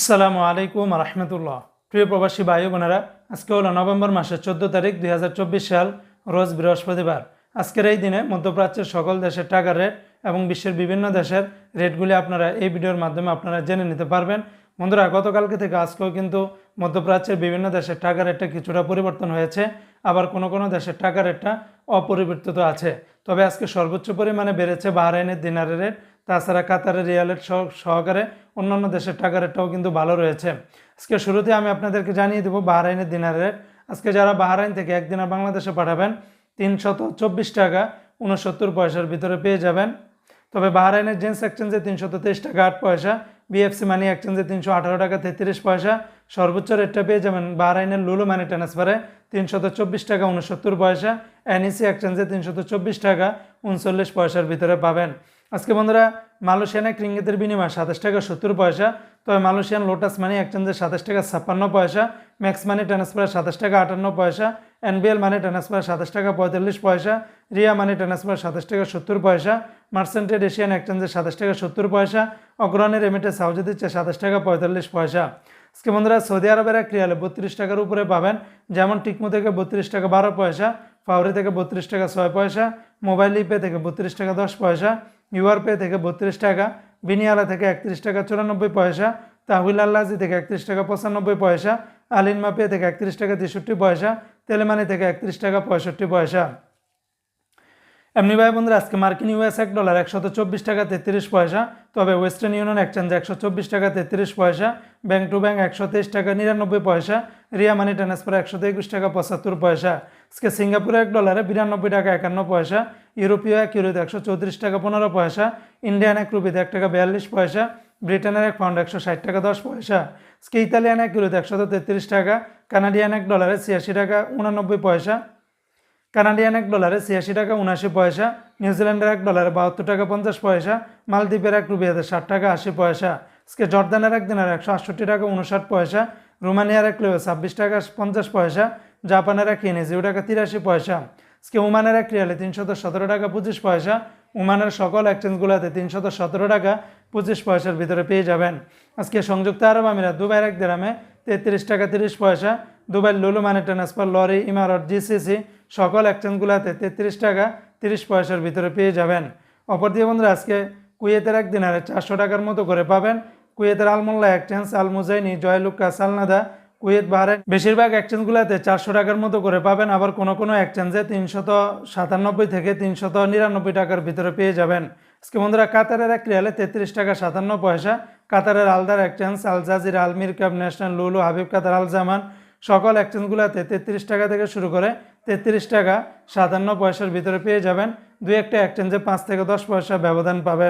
আসসালামু আলাইকুম রহমতুল্লাহ। প্রিয় প্রবাসী ভাই বোনেরা, আজকে হলো নভেম্বর মাসের চোদ্দ তারিখ দুই হাজার চব্বিশ সাল, রোজ বৃহস্পতিবার। আজকের এই দিনে মধ্যপ্রাচ্যের সকল দেশের টাকার রেট এবং বিশ্বের বিভিন্ন দেশের রেটগুলি আপনারা এই ভিডিওর মাধ্যমে আপনারা জেনে নিতে পারবেন। বন্ধুরা, গতকালকে থেকে আজকেও কিন্তু মধ্যপ্রাচ্যের বিভিন্ন দেশের টাকা রেটটা কিছুটা পরিবর্তন হয়েছে। আবার কোনো কোনো দেশের টাকা রেটটা অপরিবর্তিত আছে। তবে আজকে সর্বোচ্চ পরিমাণে বেড়েছে বাহরাইনের দিনারের রেট। তাছাড়া কাতারের রিয়ালের সহ, সহকারে অন্যান্য দেশের টাকা রেটটাও কিন্তু ভালো রয়েছে। আজকে শুরুতে আমি আপনাদেরকে জানিয়ে দেবো বাহরাইনের দিনার রেট আজকে যারা বাহরাইন থেকে এক দিনার বাংলাদেশে পাঠাবেন, তিনশত চব্বিশ টাকা উনসত্তর পয়সার ভিতরে পেয়ে যাবেন। তবে বাহরাইনের জেন্টস এক্সচেঞ্জে তিনশত তেইশ টাকা আট পয়সা বিএফসি মানি এক্সচেঞ্জে তিনশো আঠারো টাকা তেত্রিশ পয়সা। সর্বোচ্চ রেটটা পেয়ে যাবেন বাহরাইনের লুলু মানি ট্রান্সফারে তিনশত চব্বিশ টাকা উনসত্তর পয়সা। এনইসি এক্সচেঞ্জে তিনশত চব্বিশ টাকা উনচল্লিশ পয়সার ভিতরে পাবেন। আজকে বন্ধুরা, মালয়েশিয়ান এক রিঙ্গিতের বিনিময় সাতাশ টাকা সত্তর পয়সা। তবে মালয়েশিয়ান লোটাস মানি এক্সচেঞ্জে সাতাশ টাকা ছাপ্পান্ন পয়সা। ম্যাক্স মানি ট্রান্সফার সাতাশ টাকা আটান্ন পয়সা। এনবিএল মানি ট্রান্সফার সাতাশ টাকা পঁয়তাল্লিশ পয়সা। রিয়া মানি ট্রান্সফার সাতাশ টাকা সত্তর পয়সা। মার্সেন্টেড এশিয়ান এক্সচেঞ্জে সাতাশ টাকা সত্তর পয়সা। অগ্রণী রেমিটেন্স হাউজে দিচ্ছে সাতাশ টাকা পঁয়তাল্লিশ পয়সা। আজকে বন্ধুরা, সৌদি আরবের এক রিয়ালে বত্রিশ টাকার উপরে পাবেন। যেমন টিকমো থেকে বত্রিশ টাকা বারো পয়সা ফাউরি থেকে বত্রিশ টাকা ছয় পয়সা, মোবাইল ইপে থেকে বত্রিশ টাকা দশ পয়সা ইউআরপে থেকে বত্রিশ টাকা, বিনিয়ালা থেকে একত্রিশ টাকা, চুরানব্বই পয়সা তাহুল আল্লাজি থেকে একত্রিশ টাকা, পঁচানব্বই পয়সা আলিনমা পে থেকে একত্রিশ টাকা, তেষট্টি পয়সা, তেলেমানি থেকে একত্রিশ টাকা, পঁয়ষট্টি পয়সা। এমনি ভাই বন্ধুরা, আজকে মার্কিন ইউএস এক ডলার একশত চব্বিশ টাকা, তেত্রিশ পয়সা, তবে ওয়েস্টার্ন ইউনিয়ন এক্সচেঞ্জ একশো চব্বিশ টাকা, তেত্রিশ পয়সা, ব্যাংক টু ব্যাংক একশো তেইশ টাকা, নিরানব্বই পয়সা, রিয়া মানি ট্রান্সফার একশো একুশ টাকা, পঁচাত্তর পয়সা। আজকে সিঙ্গাপুরে এক ডলারে বিরানব্বই টাকা, একান্ন পয়সা ইউরোপীয় এক ইউরোতে একশো চৌত্রিশ টাকা পনেরো পয়সা, ইন্ডিয়ান এক রুপিতে এক টাকা বিয়াল্লিশ পয়সা, ব্রিটেনের এক পাউন্ড একশো ষাট টাকা দশ পয়সা। আজকে ইতালিয়ান এক ইউরোতে একশত তেত্রিশ টাকা, কানাডিয়ান এক ডলারে ছিয়াশি টাকা উনানব্বই পয়সা। কানাডিয়ান এক ডলারে ছিয়াশি টাকা উনআশি পয়সা নিউজিল্যান্ডের এক ডলারে বাহাত্তর টাকা পঞ্চাশ পয়সা, মালদ্বীপের এক রুপিয়াতে ষাট টাকা আশি পয়সা। আজকে জর্দানের এক দিনের একশো আটষট্টি টাকা উনষাট পয়সা, রোমানিয়ার এক লেবে ছাব্বিশ টাকা পঞ্চাশ পয়সা, জাপানের এক ইনে জিরো টাকা তিরাশি পয়সা। আজকে ওমানের এক রিয়ালে তিনশত সতেরো টাকা পঁচিশ পয়সা। ওমানের সকল এক্সচেঞ্জগুলোতে তিনশত সতেরো টাকা পঁচিশ পয়সার ভিতরে পেয়ে যাবেন। আজকে সংযুক্ত আরব আমিরাত, দুবাইয়ের এক দেরামে তেত্রিশ টাকা তিরিশ পয়সা। দুবাই লুলু মানি ট্রান্সফার লরি, ইমারত, জিসিসি সকল এক্সচেঞ্জগুলোতে তেত্রিশ টাকা তিরিশ পয়সার ভিতরে পেয়ে যাবেন। অপর দিয়ে বন্ধুরা, আজকে কুয়েতের এক দিনারে চারশো টাকার মতো করে পাবেন। কুয়েতের আলমোল্লা এক্সচেঞ্জ আল মুজাইনি জয়লুক্কা সালনাদা কুয়েত বাহারে বেশিরভাগ এক্সচেঞ্জগুলোতে চারশো টাকার মতো করে পাবেন, আবার কোনো কোনো এক্সচেঞ্জে তিনশত সাতানব্বই থেকে তিনশত নিরানব্বই টাকার ভিতরে পেয়ে যাবেন। আজকে বন্ধুরা, কাতারের এক রিয়ালে তেত্রিশ টাকা সাতান্ন পয়সা, কাতারের আলদার এক্সচেঞ্জ আল জাজির আলমির কাপ ন্যাশনাল লুলু, হাবিব কাতার, আল জামান, সকল এক্সচেঞ্জগুলোতে তেত্রিশ টাকা থেকে শুরু করে তেত্রিশ টাকা সাতান্ন পয়সার ভিতরে পেয়ে যাবেন। দুই একটা এক্সচেঞ্জে পাঁচ থেকে দশ পয়সা ব্যবধান পাবেন।